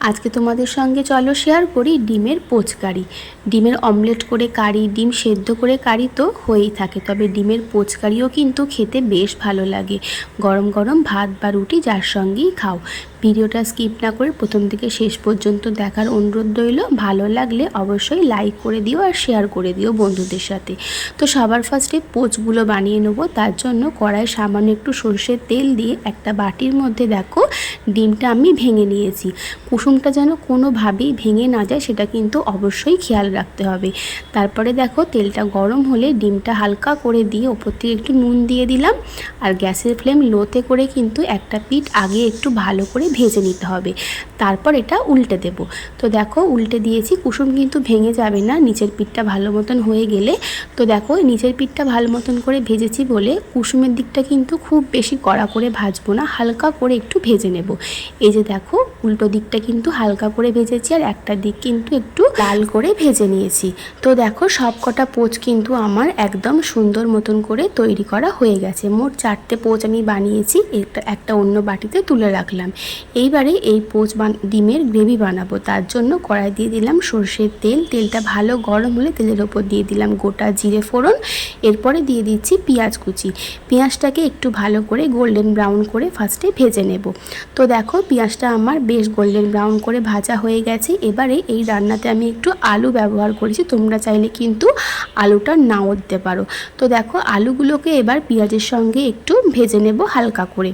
আজকে তোমাদের সঙ্গে চলো শেয়ার করি ডিমের পোচ কারি ডিমের অমলেট করে কারি, ডিম সেদ্ধ করে কারি তো হয়েই থাকে, তবে ডিমের পোচ কারিও কিন্তু খেতে বেশ ভালো লাগে। গরম গরম ভাত বা রুটি যার সঙ্গেই খাও। ভিডিওটা স্কিপ না করে প্রথম থেকে শেষ পর্যন্ত দেখার অনুরোধ রইল। ভালো লাগলে অবশ্যই লাইক করে দিও আর শেয়ার করে দিও বন্ধুদের সাথে। তো সবার ফার্স্টে পোচগুলো বানিয়ে নেব। তার জন্য কড়াই সামান্য একটু সর্ষের তেল দিয়ে একটা বাটির মধ্যে দেখো, ডিমটা আমি ভেঙে নিয়েছি। কুসুমটা যেন কোনোভাবেই ভেঙে না যায়, সেটা কিন্তু অবশ্যই খেয়াল রাখতে হবে। তারপরে দেখো, তেলটা গরম হলে ডিমটা হালকা করে দিয়ে ওপর থেকে একটু নুন দিয়ে দিলাম। আর গ্যাসের ফ্লেম লোতে করে কিন্তু একটা পিঠ আগে একটু ভালো করে ভেজে নিতে হবে। তারপর এটা উল্টে দেব। তো দেখো, উল্টে দিয়েছি। কুসুম কিন্তু ভেঙে যাবে না। নিচের পিঠটা ভালো মতন হয়ে গেলে। তো দেখো নিচের পিঠটা ভালো মতন করে ভেজেছি বলে কুসুমের দিকটা কিন্তু খুব বেশি কড়া করে ভাজবো না। হালকা করে একটু ভেজে নেব। এই যে দেখো, উল্টো দিকটা কিন্তু হালকা করে ভেজেছি আর একটা দিক কিন্তু একটু লাল করে ভেজে নিয়েছি। তো দেখো সব কটা পোচ কিন্তু আমার একদম সুন্দর মতন করে তৈরি করা হয়ে গেছে। মোট চারটে পোচ আমি বানিয়েছি, একটা একটা অন্য বাটিতে তুলে রাখলাম। এইবারে এই পোচ ডিমের গ্রেভি বানাবো। তার জন্য কড়াই দিয়ে দিলাম সর্ষের তেল। তেলটা ভালো গরম হলে তেলের ওপর দিয়ে দিলাম গোটা জিরে ফোড়ন। এরপরে দিয়ে দিচ্ছি পেঁয়াজ কুচি। পেঁয়াজটাকে একটু ভালো করে গোল্ডেন ব্রাউন করে ফার্স্টে ভেজে নেব। তো দেখো, পেঁয়াজটা আমার বেশ গোল্ডেন ব্রাউন করে ভাজা হয়ে গেছে। এবারে এই রান্নাতে আমি একটু আলু ব্যবহার করেছি তোমরা চাইলে কিন্তু আলুটা নাও দিতে পারো। তো দেখো, আলুগুলোকে এবার পেঁয়াজের সঙ্গে একটু ভেজে নেব হালকা করে।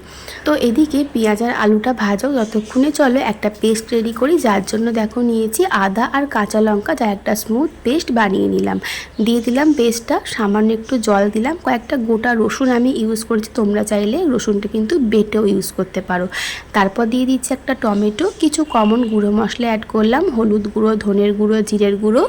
তো এদিকে পেঁয়াজ আর আলুটা ভাজাও যতক্ষণে চলো, একটা পেস্ট রেডি করি, যার জন্য দেখো নিয়েছি আদা আর কাঁচা লঙ্কা, যা একটা স্মুথ পেস্ট বানিয়ে নিলাম। দিয়ে দিলাম পেস্টটা, সামান্য একটু জল দিলাম, কয়েকটা গোটা রসুন আমি ইউজ করেছি, তোমরা চাইলে রসুনটা কিন্তু বেটেও ইউজ করতে পারো। তারপর দিয়ে দিচ্ছি একটা টমেটো, কিছু কমন গুঁড়ো মশলা অ্যাড করলাম, হলুদ গুঁড়ো, ধনের গুঁড়ো, জিরের গুঁড়ো,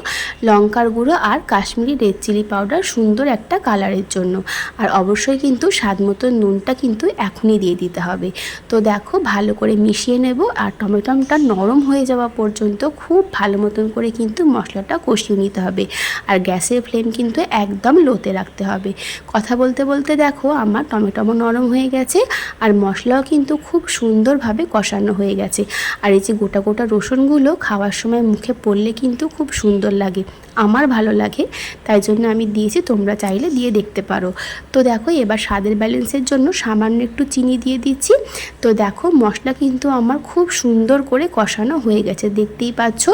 লঙ্কার গুঁড়ো আর কাশ্মীরি রেড চিলি পাউডার সুন্দর একটা কালারের জন্য। আর অবশ্যই কিন্তু স্বাদ মতো নুনটা কিন্তু এখনই দিয়ে দিতে হবে। তো দেখো ভালো করে মিশিয়ে নেব আর টমেটোটা নরম হয়ে যাওয়া পর্যন্ত খুব ভালো মতন করে কিন্তু মশলাটা কষিয়ে নিতে হবে। আর গ্যাসের ফ্লেম কিন্তু একদম লোতে রাখতে হবে। কথা বলতে বলতে দেখো আমার টমেটো নরম হয়ে গেছে আর মশলাও কিন্তু খুব সুন্দরভাবে কষানো হয়ে গেছে। আর এই যে গোটা গোটা রসুনগুলো খাওয়ার সময় মুখে পড়লে কিন্তু খুব সুন্দর লাগে। আমার ভালো লাগে। তাই জন্য আমি দিয়েছি, তোমরা চাইলে দিয়ে দেখতে পারো। তো দেখো, এবার স্বাদের ব্যালেন্সের জন্য সামান্য একটু চিনি দিয়ে দিচ্ছি। তো দেখো, মশলা কিন্তু আমার খুব সুন্দর করে কষানো হয়ে গেছে, দেখতেই পাচ্ছ?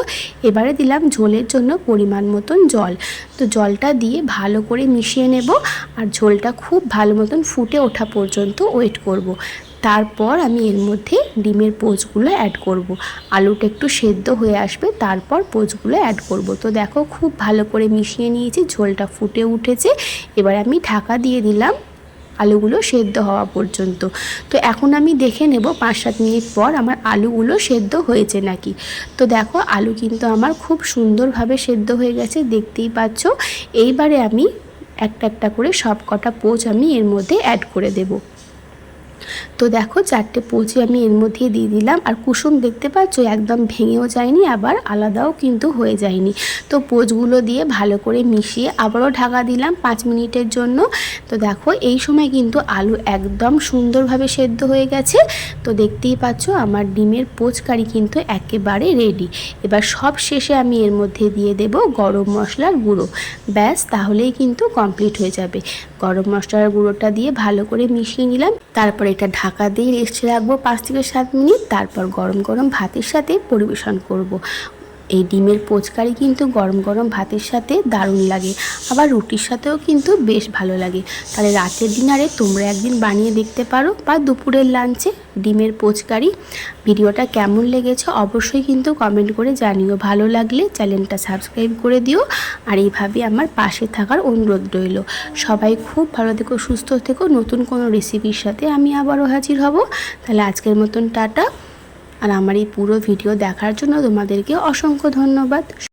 এবারে দিলাম ঝোলের জন্য পরিমাণ মতন জল। তো জলটা দিয়ে ভালো করে মিশিয়ে নেব, আর ঝোলটা খুব ভালো মতন ফুটে ওঠা পর্যন্ত ওয়েট করব। তারপর আমি এর মধ্যে ডিমের পোচগুলো অ্যাড করব। আলুটা একটু সেদ্ধ হয়ে আসবে, তারপর পোচগুলো অ্যাড করব। তো দেখো খুব ভালো করে মিশিয়ে নিয়েছি, ঝোলটা ফুটে উঠেছে। এবার আমি ঢাকা দিয়ে দিলাম আলুগুলো সেদ্ধ হওয়া পর্যন্ত। তো এখন আমি দেখে নেব পাঁচ সাত মিনিট পর আমার আলুগুলো সেদ্ধ হয়েছে নাকি। তো দেখো আলু কিন্তু আমার খুব সুন্দরভাবে সেদ্ধ হয়ে গেছে, দেখতেই পাচ্ছ। এইবারে আমি একটা একটা করে সব কটা পোচ আমি এর মধ্যে অ্যাড করে দেবো। তো দেখো চারটে পোচি আমি এর মধ্যে দিয়ে দিলাম। আর কুসুম দেখতে পাচ্ছ একদম ভেঙেও যায়নি, আবার আলাদাও কিন্তু হয়ে যায়নি। তো পোচগুলো দিয়ে ভালো করে মিশিয়ে আবারও ঢাকা দিলাম পাঁচ মিনিটের জন্য। তো দেখো এই সময় কিন্তু আলু একদম সুন্দরভাবে সেদ্ধ হয়ে গেছে। তো দেখতেই পাচ্ছ আমার ডিমের পোচ কারি কিন্তু একেবারে রেডি এবার সব শেষে আমি এর মধ্যে দিয়ে দেব গরম মশলার গুঁড়ো। ব্যাস, তাহলেই কিন্তু কমপ্লিট হয়ে যাবে। গরম মশলার গুঁড়োটা দিয়ে ভালো করে মিশিয়ে নিলাম। তারপর এটা ঢাকা দিয়ে রেস্টে রাখব পাঁচ থেকে সাত মিনিট তারপর গরম গরম ভাতের সাথে পরিবেশন করব। এই ডিমের পোচকারি কিন্তু গরম গরম ভাতের সাথে দারুণ লাগে। আবার রুটির সাথেও কিন্তু বেশ ভালো লাগে। তাহলে রাতের ডিনারে তোমরা একদিন বানিয়ে দেখতে পারো বা দুপুরের লাঞ্চে ডিমের পোচকারি। ভিডিওটা কেমন লেগেছে অবশ্যই কিন্তু কমেন্ট করে জানিও। ভালো লাগলে চ্যানেলটা সাবস্ক্রাইব করে দিও। আর এইভাবে আমার পাশে থাকার অনুরোধ রইল। সবাই খুব ভালো থেকো, সুস্থ থেকো। নতুন কোনো রেসিপির সাথে আমি আবারও হাজির হব। তাহলে আজকের মতন টাটা। আর আমার এই পুরো ভিডিও দেখার জন্য তোমাদেরকে অসংখ্য ধন্যবাদ।